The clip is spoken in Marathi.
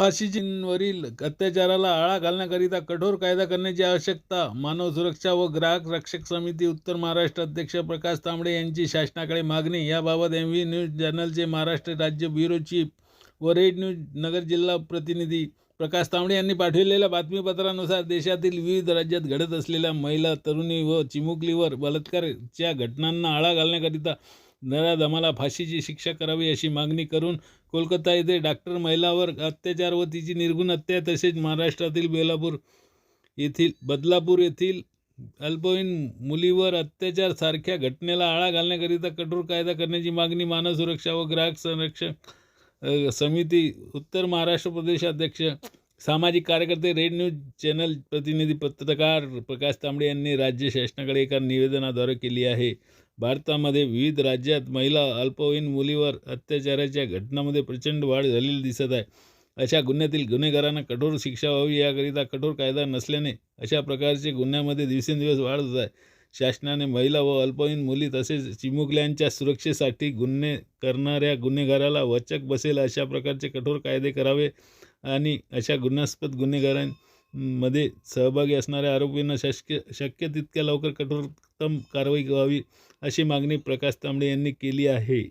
फाशीजींवरील अत्याचाराला आळा घालण्याकरिता कठोर कायदा करण्याची आवश्यकता मानव सुरक्षा व ग्राहक रक्षक समिती उत्तर महाराष्ट्र अध्यक्ष प्रकाश तांबडे यांची शासनाकडे मागणी. याबाबत एम व्ही न्यूज चॅनलचे महाराष्ट्र राज्य ब्युरो चीफ व रेड न्यूज नगर जिल्हा प्रतिनिधी प्रकाश तांबडे यांनी पाठविलेल्या बातमीपत्रानुसार देशातील विविध राज्यात घडत असलेल्या महिला तरुणी व चिमुकलीवर बलात्कारच्या घटनांना आळा घालण्याकरिता दमाला फाशीची शिक्षा करावी अशी मागणी करून कोलकाता येथे डॉक्टर महिलावर अत्याचार व तिची निर्गुण हत्या तसेच महाराष्ट्रातील बेलापूर येथील बदलापूर येथील अल्पवयीन मुलीवर अत्याचार सारख्या घटनेला आळा घालण्याकरिता कठोर कायदा करण्याची मागणी मानव सुरक्षा व ग्राहक संरक्षण समिती उत्तर महाराष्ट्र प्रदेशाध्यक्ष सामाजिक कार्यकर्ते रेड न्यूज चॅनल प्रतिनिधी पत्रकार प्रकाश तांबडे यांनी राज्य शासनाकडे एका निवेदनाद्वारे केली आहे. भारतामध्ये विविध राज्यात महिला अल्पवयीन मुलीवर अत्याचाराच्या घटनांमध्ये प्रचंड वाढ झालेली दिसत आहे. अशा गुन्ह्यातील गुन्हेगारांना कठोर शिक्षा व्हावी याकरिता कठोर कायदा नसल्याने अशा प्रकारचे गुन्ह्यामध्ये दिवसेंदिवस वाढ होत आहे. शासनाने महिला व अल्पवयीन मुली तसेच चिमुकल्यांच्या सुरक्षेसाठी गुन्हे करणाऱ्या गुन्हेगाराला वचक बसेल अशा प्रकारचे कठोर कायदे करावे आणि अशा गुन्हास्पद गुन्हेगारां मध्ये सहभागी असणाऱ्या आरोपींना शक्य शक्य तितक्या लवकर कठोरतम कारवाई व्हावी अशी मागणी प्रकाश तांबडे यांनी केली आहे.